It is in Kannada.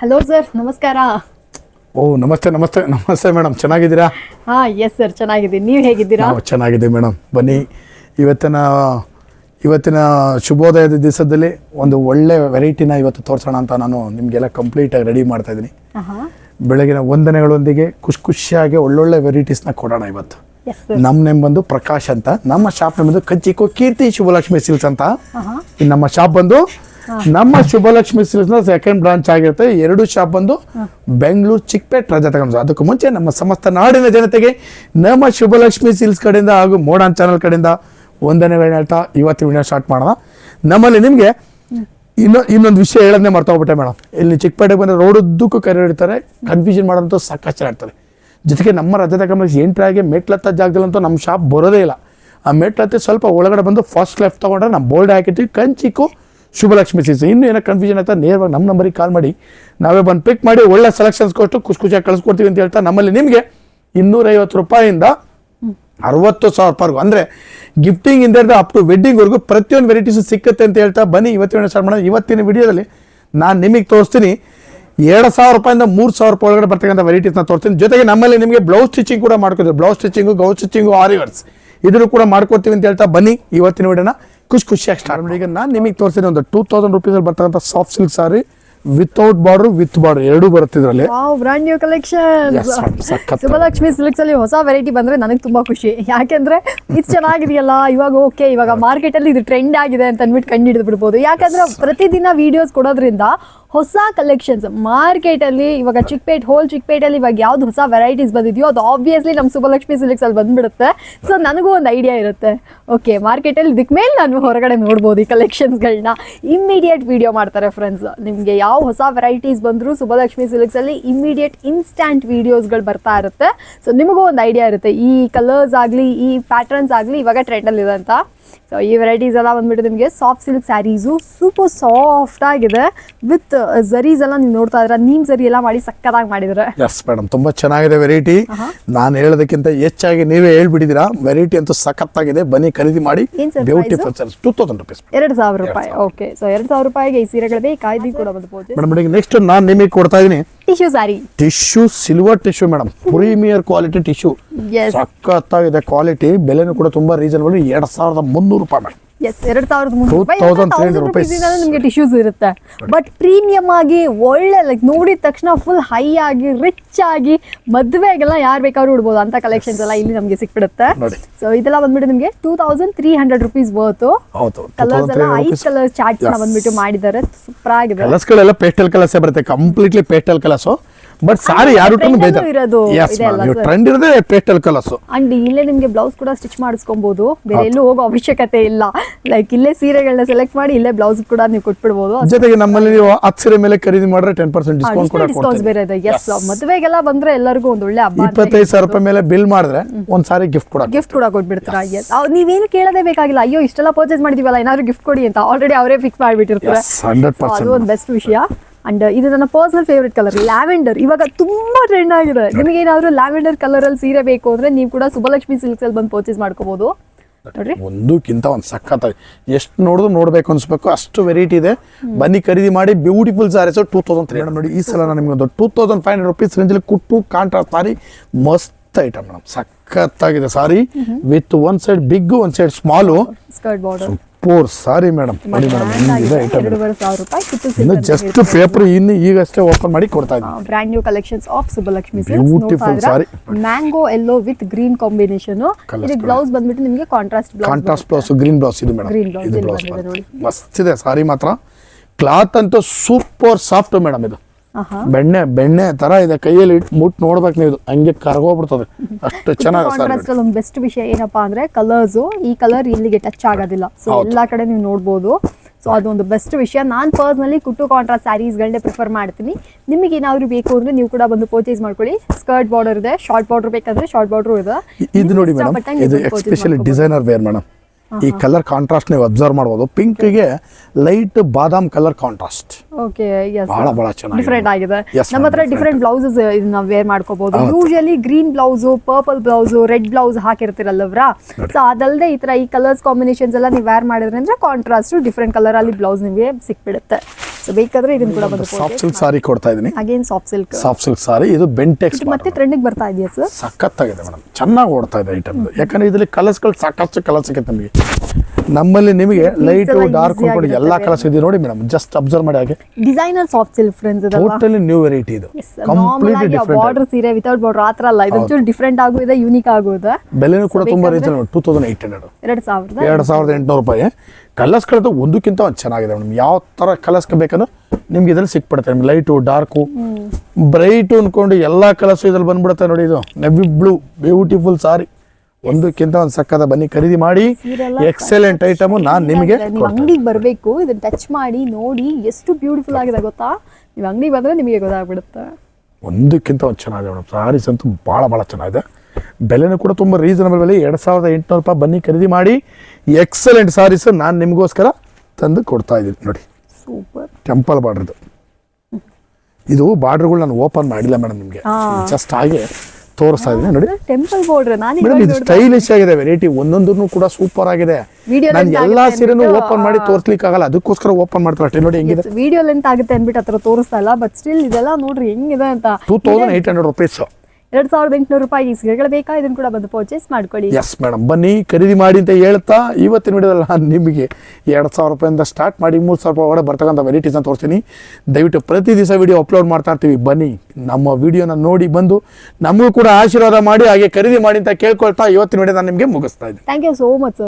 ಹಲೋ ಸರ್ ನಮಸ್ಕಾರ. ಓ ನಮಸ್ತೆ ನಮಸ್ತೆ ನಮಸ್ತೆ ಮೇಡಮ್ ಚೆನ್ನಾಗಿದ್ದೀರಾ? ಹಾ ಎಸ್ ಸರ್ ಚೆನ್ನಾಗಿದ್ದೀನಿ. ನೀವು ಹೇಗಿದ್ದೀರಾ? ನಾವು ಚೆನ್ನಾಗಿದ್ದೀವಿ ಮೇಡಮ್ ಬನ್ನಿ. ಇವತ್ತಿನ ಇವತ್ತಿನ ಶುಭೋದಯದ ದಿವಸದಲ್ಲಿ ಒಂದು ಒಳ್ಳೆ ವೆರೈಟಿನ ಇವತ್ತು ತೋರಿಸೋಣ ಅಂತ ನಾನು ನಿಮಗೆಲ್ಲ ಕಂಪ್ಲೀಟಾಗಿ ರೆಡಿ ಮಾಡ್ತಾ ಇದ್ದೀನಿ. ಬೆಳಗಿನ ವಂದನೆಗಳೊಂದಿಗೆ ಖುಷಿ ಖುಷಿಯಾಗಿ ಒಳ್ಳೊಳ್ಳೆ ವೆರೈಟೀಸ್ನ ಕೊಡೋಣ ಇವತ್ತು. ನಮ್ಮ ನೇಮ್ ಬಂದು ಪ್ರಕಾಶ್ ಅಂತ ನಮ್ಮ ಶಾಪ್ ನೇಮ್ ಬಂದು ಕಂಚಿಕೋ ಕೀರ್ತಿ ಶುಭಲಕ್ಷ್ಮಿ ಸಿಲ್ಸ್ ಅಂತ. ನಮ್ಮ ಶಾಪ್ ಬಂದು ನಮ್ಮ ಶುಭಲಕ್ಷ್ಮಿ ಸಿಲ್ಕ್ಸ್ನ ಸೆಕೆಂಡ್ ಬ್ರಾಂಚ್ ಆಗಿರುತ್ತೆ ಎರಡು ಶಾಪ್ ಬಂದು ಬೆಂಗಳೂರು ಚಿಕ್ಕಪೇಟ್ ರಜಾ ಕಂಸ ಅದಕ್ಕೂ ಮುಂಚೆ ನಮ್ಮ ಸಮಸ್ತ ನಾಡಿನ ಜನತೆಗೆ ನಮ್ಮ ಶುಭಲಕ್ಷ್ಮಿ ಸಿಲ್ಕ್ಸ್ ಕಡೆಯಿಂದ ಹಾಗೂ ಮೋಡಾನ್ ಚಾನಲ್ ಕಡೆಯಿಂದ ಒಂದನೇ ವೇಳೆ ಹೇಳ್ತಾ ಇವತ್ತು ವಿಡಿಯೋ ಸ್ಟಾರ್ಟ್ ಮಾಡೋಣ. ನಮ್ಮಲ್ಲಿ ನಿಮಗೆ ಇನ್ನೊ ಇನ್ನೊಂದು ವಿಷಯ ಹೇಳೋದನ್ನೇ ಮರ್ತೋಗ್ಬಿಟ್ಟೆ ಮೇಡಮ್ ಇಲ್ಲಿ ಚಿಕ್ಕಪೇಟೆಗೆ ಬಂದರೆ ರೋಡ್ ಉದ್ದಕ್ಕೂ ಕರೆ ಹಿಡಿತಾರೆ ಕನ್ಫ್ಯೂಷನ್ ಮಾಡೋದಂತೂ ಸಾಕಷ್ಟು ಇರ್ತಾರೆ. ಜೊತೆಗೆ ನಮ್ಮ ರಜತ ಕಂಬಕ್ಕೆ ಎಂಟ್ರಾಗಿ ಮೆಟ್ಲತ್ತ ಜಾಗದಲ್ಲಂತೂ ನಮ್ಮ ಶಾಪ್ ಬರೋದೇ ಇಲ್ಲ. ಆ ಮೆಟ್ಲತ್ತಿ ಸ್ವಲ್ಪ ಒಳಗಡೆ ಬಂದು ಫಸ್ಟ್ ಲೆಫ್ಟ್ ತೊಗೊಂಡ್ರೆ ನಮ್ಮ ಬೋಲ್ಡ್ ಹಾಕಿರ್ತೀವಿ ಕಂಚಿಕು ಶುಭಲಕ್ಷ್ಮಿ ಸೀಸ್ ಇನ್ನೂ ಏನೋ ಕನ್ಫ್ಯೂಷನ್ ಆಯ್ತಾ, ನೇರವಾಗಿ ನಮ್ಮ ನಂಬರಿಗೆ ಕಾಲ್ ಮಾಡಿ. ನಾವೇ ಬಂದು ಪಿಕ್ ಮಾಡಿ, ಒಳ್ಳೆ ಸೆಲೆಕ್ಷನ್ಸ್ ಕೊಟ್ಟು ಖುಷಿ ಖುಷಿಯಾಗಿ ಕಳಿಸ್ಕೊಡ್ತೀವಿ ಅಂತ ಹೇಳ್ತಾ ನಮ್ಮಲ್ಲಿ ನಿಮಗೆ ಇನ್ನೂರೈವತ್ತು ರೂಪಾಯಿಂದ ಅರವತ್ತು ಸಾವಿರ ರೂಪಾಯಿಗೂ ಅಂದರೆ ಗಿಫ್ಟಿಂಗ್ ಇಂದ ಅಪ್ ಟು ವೆಡ್ಡಿಂಗ್ವರೆಗೂ ಪ್ರತಿಯೊಂದು ವೆರೈಟೀಸು ಸಿಕ್ಕತ್ತೆ ಅಂತ ಹೇಳ್ತಾ ಬನ್ನಿ. ಇವತ್ತಿನ ಸ್ಟಾರ್ಟ್ ಮಾಡೋಣ ಇವತ್ತಿನ ವಿಡಿಯೋದಲ್ಲಿ ನಾನು ನಿಮಗೆ ತೋರಿಸ್ತೀನಿ ಎರಡು ಸಾವಿರ ರೂಪಾಯಿಂದ ಮೂರು ಸಾವಿರ ರೂಪಾಯಿ ಒಳಗಡೆ ಬರ್ತಕ್ಕಂಥ ವೆರೈಟೀಸ್ನ ತೋರಿಸ್ತೀನಿ. ಜೊತೆಗೆ ನಮ್ಮಲ್ಲಿ ನಿಮಗೆ ಬ್ಲೌಸ್ ಸ್ಟಿಚಿಂಗ್ ಕೂಡ ಮಾಡ್ಕೊತೀವಿ ಬ್ಲೌಸ್ ಸ್ಟಿಚಿಂಗು ಗೌ ಸ್ಟಿಚಿಂಗು ಆರಿವರ್ಸ್ ಇದನ್ನು ಕೂಡ ಮಾಡ್ಕೊಡ್ತೀವಿ ಅಂತ ಹೇಳ್ತಾ ಬನ್ನಿ. ಇವತ್ತಿನ ವಿಡಿಯೋನ ಖುಷಿ ಖುಷಿಯಾಗಿ ಸ್ಟಾರ್ಟ್ ಮಾಡಿ ಈಗ ನಾನು ನಿಮಗೆ ತೋರಿಸಿದ ಒಂದು ಟೂ ತೌಸಂಡ್ ರುಪೀಸಲ್ಲಿ ಬರ್ತಕ್ಕಂಥ soft silk sari without border with border ಎರಡೂ ಬರುತ್ತಿದ್ರಲ್ಲಿ brand new collection. Subhalakshmi silks ಅಲ್ಲಿ ಹೊಸ ವೆರೈಟಿ ಬಂದ್ರೆ ನನಗೆ ತುಂಬಾ ಖುಷಿ. ಯಾಕೆಂದ್ರೆ ಇದು ಚೆನ್ನಾಗಿದೆಯಲ್ಲ ಇವಾಗ ಓಕೆ ಇವಾಗ ಮಾರ್ಕೆಟ್ ಅಲ್ಲಿ ಇದು ಟ್ರೆಂಡ್ ಆಗಿದೆ ಅಂತ ಅಂದ್ಬಿಟ್ಟು ಕಂಡು ಹಿಡಿದು ಬಿಡ್ಬೋದು. ಯಾಕಂದ್ರೆ ಪ್ರತಿದಿನ ವಿಡಿಯೋಸ್ ಕೊಡೋದ್ರಿಂದ ಹೊಸ ಕಲೆಕ್ಷನ್ಸ್ ಮಾರ್ಕೆಟ್ ಅಲ್ಲಿ ಇವಾಗ ಚಿಕ್ಕಪೇಟ್ ಹೋಲ್ ಚಿಕ್ಕಪೇಟಲ್ಲಿ ಇವಾಗ ಯಾವ್ದು ಹೊಸ ವೆರೈಟೀಸ್ ಬಂದಿದೆಯೋ ಅದು ಆಬ್ವಿಯಸ್ಲಿ ನಮ್ಮ ಸುಭಲಕ್ಷ್ಮಿ ಸಿಲ್ಕ್ಸ್ ಅಲ್ಲಿ ಬಂದ್ಬಿಡುತ್ತೆ. ಸೊ ನನಗೂ ಒಂದು ಐಡಿಯಾ ಇರುತ್ತೆ. ಓಕೆ ಮಾರ್ಕೆಟಲ್ಲಿ ಇದಕ್ಕೆ ಮೇಲೆ ನಾನು ಹೊರಗಡೆ ನೋಡ್ಬೋದು ಈ ಕಲೆಕ್ಷನ್ಸ್ಗಳನ್ನ ಇಮ್ಮಿಡಿಯೇಟ್ ವಿಡಿಯೋ ಮಾಡ್ತಾರೆ ಫ್ರೆಂಡ್ಸ್ ನಿಮಗೆ ಯಾವ ಹೊಸ ವೆರೈಟೀಸ್ ಬಂದರೂ ಸುಭಲಕ್ಷ್ಮಿ ಸಿಲ್ಕ್ಸ್ ಅಲ್ಲಿ ಇಮ್ಮಿಡಿಯೇಟ್ ಇನ್ಸ್ಟ್ಯಾಂಟ್ ವೀಡಿಯೋಸ್ಗಳು ಬರ್ತಾ ಇರುತ್ತೆ. ಸೊ ನಿಮಗೂ ಒಂದು ಐಡಿಯಾ ಇರುತ್ತೆ. ಈ ಕಲರ್ಸ್ ಆಗಲಿ, ಈ ಪ್ಯಾಟರ್ನ್ಸ್ ಆಗಲಿ ಇವಾಗ ಟ್ರೆಂಡಲ್ಲಿ ಇದೆ ಅಂತ. ಸೊ ಈ ವೆರೈಟೀಸ್ ಎಲ್ಲ ಬಂದ್ಬಿಟ್ಟು ನಿಮಗೆ soft silk sarees super soft ಆಗಿದೆ. ವಿತ್ ಝರೀಸ್ ಎಲ್ಲ ನೀವು ನೋಡ್ತಾ ಇದ್ರೆ ನೀಮ್ ಝರಿ ಎಲ್ಲ ಮಾಡಿ ಸಕ್ಕತ್ತಾಗಿ ಮಾಡಿದ್ರೆ. ಎಸ್ ಮೇಡಮ್ ತುಂಬಾ ಚೆನ್ನಾಗಿದೆ ವೆರೈಟಿ ನಾನು ಹೇಳೋದಕ್ಕಿಂತ ಹೆಚ್ಚಾಗಿ ನೀವೇ ಹೇಳ್ಬಿಟ್ಟಿದ್ದೀರಾ? ವೆರೈಟಿ ಅಂತೂ ಸಖತ್ತಾಗಿದೆ. ಬನ್ನಿ ಖರೀದಿ ಮಾಡಿ. Beautiful sir two thousand rupees ಎರಡು ಸಾವಿರ ರೂಪಾಯಿ. ಓಕೆ ಸೊ ಎರಡು ಸಾವಿರ ರೂಪಾಯಿಗೆ ಈ ಸೀರೆಗಳು ಬೇಕಾಯ್ದು ಕೂಡ ಬಂದ್ಬೋದು. ಮೇಡಮ್ ನೆಕ್ಸ್ಟ್ ನಾನು ನಿಮಗೆ ಕೊಡ್ತಾ ಇದ್ದೀನಿ. Tissue sari tissue silver tissue madam premier quality tissue ಸಕ್ಕತ್ತಾಗಿದೆ ಸಖತ್ತಾಗಿದೆ ಕ್ವಾಲಿಟಿ ಬೆಲೆನೂ ಕೂಡ ತುಂಬಾ ರೀಸನಬಲ್ ಎರಡ್ ಸಾವಿರದ ಮುನ್ನೂರು ರೂಪಾಯಿ ಮೇಡಮ್ ಎಸ್ ಎರಡ್ ಸಾವಿರದ ಮುನ್ನೂರು ರೂಪಾಯಿ. 2300 ರುಪೀಸ್ rupees. ನಿಮಗೆ ಟಿಶ್ಯೂಸ್ ಇರುತ್ತೆ. ಬಟ್ ಪ್ರೀಮಿಯಂ ಆಗಿ ಒಳ್ಳೆ ಲೈಕ್ ನೋಡಿದ ತಕ್ಷಣ ಫುಲ್ ಹೈ ಆಗಿ ರಿಚ್ ಆಗಿ ಮದ್ವೆಗೆಲ್ಲ ಯಾರು ಬೇಕಾದ್ರೂ ಉಡ್ಬೋದು. ಅಂತ ಕಲೆಕ್ಷನ್ಸ್ ಎಲ್ಲ ಇಲ್ಲಿ ನಮಗೆ ಸಿಕ್ಬಿಡುತ್ತೆ. ಸೊ ಇದೆಲ್ಲ ಬಂದ್ಬಿಟ್ಟು ನಿಮಗೆ two thousand three hundred rupees worth ಹೌದು. ಕಲರ್ಸ್ ಎಲ್ಲ ಐದು ಕಲರ್ ಚಾರ್ಟ್ಸ್ ಬಂದ್ಬಿಟ್ಟು ಮಾಡಿದ್ದಾರೆ. ಸೂಪರ್ ಆಗಿದೆ. ಕಲರ್ಸ್ಗಳೆಲ್ಲ ಪೇಸ್ಟಲ್ ಕಲರ್ಸೇ ಬರುತ್ತೆ. Completely pastel colours but sari ಯಾರು ಇರೋದು? ಟ್ರೆಂಡ್ ಇರೋದೇ ಪೇಸ್ಟಲ್ ಕಲರ್ಸ್ ಅಂಡ್ ಇಲ್ಲೇ ನಿಮ್ಗೆ ಬ್ಲೌಸ್ ಕೂಡ ಸ್ಟಿಚ್ ಮಾಡಿಸ್ಕೊಬಹುದು ಬೇರೆ ಎಲ್ಲೂ ಹೋಗೋ ಅವಶ್ಯಕತೆ ಇಲ್ಲ. ಲೈಕ್ ಇಲ್ಲೇ ಸೀರೆಗಳನ್ನ ಸೆಲೆಕ್ಟ್ ಮಾಡಿ ಇಲ್ಲೇ ಬ್ಲೌಸ್ ಕೂಡ ನೀವು ಕೊಟ್ಬಿಡ್ಬೋದು. ಜೊತೆಗೆ ನಮ್ಮಲ್ಲಿ ನೀವು ಹತ್ತು ಸೀರೆ ಮೇಲೆ ಖರೀದಿ ಮಾಡಿದ್ರೆ ಟೆನ್ ಪರ್ಸೆಂಟ್ ಡಿಸ್ಕೌಂಟ್ ಕೂಡ ಡಿಸ್ಕೌಂಟ್ಸ್ ಬೇರೆ ಇದೆ. ಎಸ್ ಮದುವೆಗೆಲ್ಲ ಬಂದ್ರೆ ಎಲ್ಲರಿಗೂ ಒಂದು ಒಳ್ಳೆ ಹಬ್ಬ ಇಪ್ಪತ್ತೈದು ಸಾವಿರ ರೂಪಾಯಿ ಮೇಲೆ ಬಿಲ್ ಮಾಡಿದ್ರೆ ಒಂದ್ ಸಾರಿ ಗಿಫ್ಟ್ ಕೂಡ ಗಿಫ್ಟ್ ಕೂಡ ಕೊಟ್ಬಿಡ್ತೀರಾ? ಎಸ್ ನೀವೇನು ಕೇಳೋದೇ ಬೇಕಾಗಿಲ್ಲ. ಅಯ್ಯೋ ಇಷ್ಟೆಲ್ಲ ಪರ್ಚೇಸ್ ಮಾಡಿದೀವಲ್ಲ ಏನಾದ್ರು ಗಿಫ್ಟ್ ಕೊಡಿ ಅಂತ ಆಲ್ರೆಡಿ ಅವರೇ ಫಿಕ್ಸ್ ಮಾಡಿಬಿಟ್ಟಿರ್ತಾರೆ. Yes, 100% ಅದು ಒಂದು ಬೆಸ್ಟ್ ವಿಷಯ. ಅಂಡ್ ಇದು ನನ್ನ ಪರ್ಸನಲ್ ಫೇವ್ರೆಟ್ ಕಲರ್ ಲ್ಯಾವೆಂಡರ್ ಇವಾಗ ತುಂಬಾ ಟ್ರೆಂಡ್ ಆಗಿದೆ. ನಿಮಗೆ ಏನಾದ್ರು ಲ್ಯಾವೆಂಡರ್ ಕಲರ್ ಅಲ್ಲಿ ಸೀರೆ ಬೇಕು ಅಂದ್ರೆ ನೀವು ಕೂಡ ಸುಬ್ಬಲಕ್ಷ್ಮಿ ಸಿಲ್ಕ್ಸ್ ಅಲ್ಲಿ ಬಂದು ಪರ್ಚೇಸ್ ಮಾಡ್ಕೋಬಹುದು ನೋಡ್ರಿ. ಒಂದಕ್ಕಿಂತ ಒಂದು ಸಖತ್ ಎಷ್ಟು ನೋಡಿದ್ರು ನೋಡ್ಬೇಕು ಅನ್ಸ್ಬೇಕು ಅಷ್ಟು ವೆರೈಟಿ ಇದೆ. ಬನ್ನಿ ಖರೀದಿ ಮಾಡಿ beautiful sarees two thousand three hundred ನೋಡಿ ಈ ಸಲ ನಿಮಗೆ ಒಂದು two thousand five hundred rupees ರೇಂಜಲ್ಲಿ ಕುಟ್ಟು ಕಾಂಟ್ರಾಸ್ಟ್ ಸಾರಿ ಮಸ್ತ್ ಐಟಮ್ ಮೇಡಮ್. ಸಖತ್ತಾಗಿದೆ sari. With one side big one side small four sari madam ನೋಡಿ ಮೇಡಮ್ ಹಿಂಗಿದೆ ಐಟಮ್ ಎರಡೂವರೆ ಸಾವಿರ ರೂಪಾಯಿ ಕಿತ್ತು ಇನ್ನು ಜಸ್ಟ್ ಪೇಪರ್ ಇನ್ನು ಈಗಷ್ಟೇ ಓಪನ್ ಮಾಡಿ ಕೊಡ್ತಾ ಇದ್ದೀನಿ. Brand new collections of Subbalakshmi beautiful sari mango yellow with green combination ಇದು ಇದಕ್ಕೆ ಬ್ಲೌಸ್ ಬಂದ್ಬಿಟ್ಟು ನಿಮಗೆ contrast contrast blouse green blouse ಇದು ಮೇಡಮ್ ಗ್ರೀನ್ blouse ಇದು ಬ್ಲೌಸ್. ಮಸ್ತ್ ಇದೆ ಸಾರಿ ಮಾತ್ರ. ಕ್ಲಾತ್ ಅಂತೂ ಸೂಪರ್ ಸಾಫ್ಟ್ ಮೇಡಮ್ ಇದು. ಬೆಣ್ಣೆ ಬೆಣ್ಣೆ ತರ ಇದೆ. ಕೈಯಲ್ಲಿ ಇಟ್ಟು ಮುಟ್ ನೋಡ್ಬೇಕು ನೀವು. ಹಂಗೆ ಕರ್ಗೋಗ್ಬಿಡ್ತದೆ. ಅಷ್ಟು ಚೆನ್ನಾಗಿ ಒಂದು ಬೆಸ್ಟ್ ವಿಷಯ ಏನಪ್ಪಾ ಅಂದ್ರೆ ಕಲರ್ಸ್ ಈ ಕಲರ್ ಇಲ್ಲಿಗೆ ಟಚ್ ಆಗೋದಿಲ್ಲ. ಸೊ. ಎಲ್ಲಾ ಕಡೆ ನೀವು ನೋಡ್ಬೋದು. ಸೊ ಅದೊಂದು ಬೆಸ್ಟ್ ವಿಷಯ. ನಾನು ಪರ್ಸ್ನಲಿ ಕುಟ್ಟು ಕಾಂಟ್ರಾಸ್ಟ್ ಸ್ಯಾರೀಸ್ಗಳನ್ನೇ ಪ್ರಿಫರ್ ಮಾಡ್ತೀನಿ. ನಿಮಗೆ ಏನಾದ್ರು ಬೇಕು ಅಂದ್ರೆ ನೀವು ಕೂಡ ಬಂದು ಪರ್ಚೇಸ್ ಮಾಡ್ಕೊಳ್ಳಿ. ಸ್ಕರ್ಟ್ ಬಾರ್ಡರ್ ಇದೆ ಶಾರ್ಟ್ ಬಾರ್ಡರ್ ಬೇಕಂದ್ರೆ ಶಾರ್ಟ್ ಬಾರ್ಡರ್ ಇದೆ. ಇದು ನೋಡಿ ಮೇಡಮ್ ಇದು ಮಾಡ್ಕೊಬೋದು. ಡಿಸೈನರ್ ವೇರ್ ಮೇಡಮ್ ಈ ಕಲರ್ ಕಾಂಟ್ರಾಸ್ಟ್ ನೀವು ಅಬ್ಸರ್ವ್ ಮಾಡ್ಬೋದು. ಪಿಂಕ್ಗೆ ಲೈಟ್ ಬಾದಾಮ್ ಕಲರ್ ಕಾಂಟ್ರಾಸ್ಟ್ ಓಕೆ ಬಹಳ ಬಹಳ ಚೆನ್ನಾಗಿ ಡಿಫರೆಂಟ್ ಆಗಿದೆ. ನಮ್ಮ ಹತ್ರ. ಡಿಫ್ರೆಂಟ್ ಬ್ಲೌಸಸ್ ಇದನ್ನ ವೇರ್ ಮಾಡ್ಕೋಬಹುದು ಹೌದು. Usually green blouse purple blouse red blouse ಹಾಕಿರ್ತಿರಲ್ಲವ್ರಾ? So ಅದಲ್ಲದೆ ಈ ತರ ಈ ಕಲರ್ಸ್ ಕಾಂಬಿನೇಷನ್ಸ್ ಎಲ್ಲ ನೀವು ವೇರ್ ಮಾಡಿದ್ರೆ ಅಂದ್ರೆ ಕಾಂಟ್ರಾಸ್ಟ್ ಡಿಫ್ರೆಂಟ್ ಕಲರ್ ಅಲ್ಲಿ ಬ್ಲೌಸ್ ನಿಮಗೆ ಸಿಕ್ಬಿಡುತ್ತೆ. ಸೊ ಬೇಕಾದ್ರೆ ಇದನ್ನ ಕೂಡ ಬಂದು ಸಾಫ್ಟ್ ಸಿಲ್ಕ್ ಸಾರಿ ಕೊಡ್ತಾ ಇದೀನಿ again soft silk soft silk sari ಇದು ಬೆಂಟೆಕ್ಸ್ ಮತ್ತೆ ಟ್ರೆಂಡಿಗೆ ಬರ್ತಾ ಇದೆಯಾ ಸರ್ ಸಖತ್ತಾಗಿದೆ ಮೇಡಮ್ ಚೆನ್ನಾಗಿ ಓಡ್ತಾ ಇದೆ ಐಟಮ್ ಯಾಕಂದ್ರೆ ಇದರಲ್ಲಿ ಕಲರ್ಸ್ಗಳು ಸಾಕಷ್ಟು ಕಲರ್ ಸಿಗುತ್ತೆ ನಮಗೆ. ನಮ್ಮಲ್ಲಿ ನಿಮಗೆ ಲೈಟ್ ಡಾರ್ಕ್ ಎಲ್ಲ ಕಲರ್ಸ್ ಇದೆ ನೋಡಿ ಮೇಡಮ್ ಜಸ್ಟ್ ಅಬ್ಸರ್ವ್ ಮಾಡಿ ಹಾಗೆ. ಡಿಸೈನರ್ ಸಾಫ್ಟ್ ಸಿಲ್ಕ್ ಫ್ರೆಂಡ್ಸ್ ಇದೆ. ಟೋಟಲಿ ನ್ಯೂ ವೆರೈಟಿ ಇದು ಕಂಪ್ಲೀಟ್ಲಿ ಡಿಫರೆಂಟ್ ಬಾರ್ಡರ್ ಸೀರೆ ವಿತೌಟ್ ಬಾರ್ಡರ್ ಆ ಥರ ಅಲ್ಲ. ಡಿಫರೆಂಟ್ ಆಗೋ ಇದೆ ಯೂನಿಕ್ ಆಗೋದು ಬೆಲೆನೂ ಕೂಡ ತುಂಬಾ reason two thousand eight hundred ಎರಡ್ ಸಾವಿರದ ಎರಡು ಸಾವಿರದ ಎಂಟುನೂರು ರೂಪಾಯಿ. ಕಲರ್ಸ್ಗಳದ್ದು ಒಂದಕ್ಕಿಂತ ಒಂದು ಚೆನ್ನಾಗಿದೆ ಮೇಡಮ್ ಯಾವ ಥರ ಕಲರ್ಸ್ ಬೇಕಂದ್ರೆ ನಿಮ್ಗೆ ಇದ್ರಲ್ಲಿ ಸಿಕ್ಬಿಡುತ್ತೆ. ನಿಮ್ಗೆ ಲೈಟು ಡಾರ್ಕು ಬ್ರೈಟು ಅನ್ಕೊಂಡು ಎಲ್ಲ ಕಲರ್ಸು ಇದ್ರಲ್ಲಿ ಬಂದ್ಬಿಡುತ್ತೆ ನೋಡಿ ಇದು. ನೆವಿ ಬ್ಲೂ ಬ್ಯೂಟಿಫುಲ್ ಸಾರಿ ಒಂದಕ್ಕಿಂತ ಒಂದು ಸಕ್ಕದ ಬನ್ನಿ ಖರೀದಿ ಮಾಡಿ. ಎಕ್ಸಲೆಂಟ್ ಐಟಮ್ ನಾನು ನಿಮಗೆ ಅಂಗಡಿಗೆ ಬರಬೇಕು ಇದನ್ನ ಟಚ್ ಮಾಡಿ ನೋಡಿ ಎಷ್ಟು ಬ್ಯೂಟಿಫುಲ್ ಆಗಿದೆ ಗೊತ್ತಾ? ನೀವು ಅಂಗಡಿಗೆ ಬಂದ್ರೆ ನಿಮಗೆ ಗೊತ್ತಾಗ್ಬಿಡುತ್ತೆ. ಒಂದಕ್ಕಿಂತ ಒಂದು ಚೆನ್ನಾಗಿದೆ ಮೇಡಮ್. ಸಾರೀಸ್ ಅಂತೂ ಭಾಳ ಭಾಳ ಚೆನ್ನಾಗಿದೆ. ಬೆಲೆನೂ ಕೂಡ ತುಂಬ ರೀಸನಬಲ್ ಬೆಲೆ. ಎರಡು ಸಾವಿರದ ಎಂಟುನೂರು ರೂಪಾಯಿ ಬನ್ನಿ ಖರೀದಿ ಮಾಡಿ. ಎಕ್ಸಲೆಂಟ್ ಸಾರೀಸ್ ನಾನು ನಿಮಗೋಸ್ಕರ ತಂದು ಕೊಡ್ತಾ ಇದ್ದೀನಿ. ನೋಡಿ. ಸೂಪರ್ ಟೆಂಪಲ್ ಬಾರ್ಡ್ರದು ಇದು ಬಾರ್ಡ್ರ್ಗಳು ನಾನು ಓಪನ್ ಮಾಡಿಲ್ಲ ಮೇಡಮ್ ನಿಮಗೆ. ಜಸ್ಟ್ ಹಾಗೆ ತೋರಿಸ್ತಾ ಇದ್ದೀನಿ ನೋಡಿ. ಟೆಂಪಲ್ ಬಾರ್ಡರ್ ನಾನು ಮೇಡಮ್ ಇದು ಸ್ಟೈಲಿಶ್ ಆಗಿದೆ ವೆರೈಟಿ ಒಂದೊಂದನ್ನು ಕೂಡ ಸೂಪರ್ ಆಗಿದೆ. ನಾನು ಎಲ್ಲಾ ಸೀರೆನು ಓಪನ್ ಮಾಡಿ ತೋರಿಸ್ಲಿಕ್ಕೆ ಆಗಲ್ಲ ಅದಕ್ಕೋಸ್ಕರ ಓಪನ್ ಮಾಡ್ತಾರೆ ಅಷ್ಟೇ ನೋಡಿ ಹೆಂಗಿದೆ. ವಿಡಿಯೋ ಲೆಂತ್ ಆಗುತ್ತೆ ಅಂದ್ಬಿಟ್ಟು ಹತ್ರ ತೋರಿಸ್ತಾ ಇಲ್ಲ ಬಟ್ ಸ್ಟಿಲ್ ಇದೆಲ್ಲ ನೋಡ್ರಿ ಹೆಂಗಿದೆ ಅಂತ. Two thousand eight hundred rupees ಎರಡ್ ಸಾವಿರದ ಎಂಟುನೂರು ರೂಪಾಯಿ ಸೀರೆಗಳು ಬೇಕಾ? ಇದನ್ನ ಕೂಡ ಬಂದು ಪರ್ಚೇಸ್ ಮಾಡ್ಕೊಳ್ಳಿ. ಎಸ್ ಮೇಡಮ್ ಬನ್ನಿ ಖರೀದಿ ಮಾಡಿ ಅಂತ ಹೇಳ್ತಾ ಇವತ್ತಿನ ವಿಡಿಯೋದಲ್ಲಿ ನಾನು ನಿಮಗೆ ಎರಡು ಸಾವಿರ ರೂಪಾಯಿಂದ ಸ್ಟಾರ್ಟ್ ಮಾಡಿ ಮೂರು ಸಾವಿರ ರೂಪಾಯಿ ಒಳಗೆ ಬರ್ತಕ್ಕಂಥ ವೆರೈಟೀಸ್ನ ತೋರಿಸ್ತೀನಿ. ದಯವಿಟ್ಟು ಪ್ರತಿ ದಿವಸ ವಿಡಿಯೋ ಅಪ್ಲೋಡ್ ಮಾಡ್ತಾ ಇರ್ತೀವಿ. ಬನ್ನಿ ನಮ್ಮ ವಿಡಿಯೋನ ನೋಡಿ ಬಂದು ನಮಗೂ ಕೂಡ ಆಶೀರ್ವಾದ ಮಾಡಿ ಹಾಗೆ ಖರೀದಿ ಮಾಡಿ ಅಂತ ಕೇಳ್ಕೊಳ್ತಾ ಇವತ್ತಿನ ವಿಡಿಯೋ ನಾನು ನಿಮಗೆ ಮುಗಿಸ್ತಾ ಇದ್ದೀನಿ. Thank you so much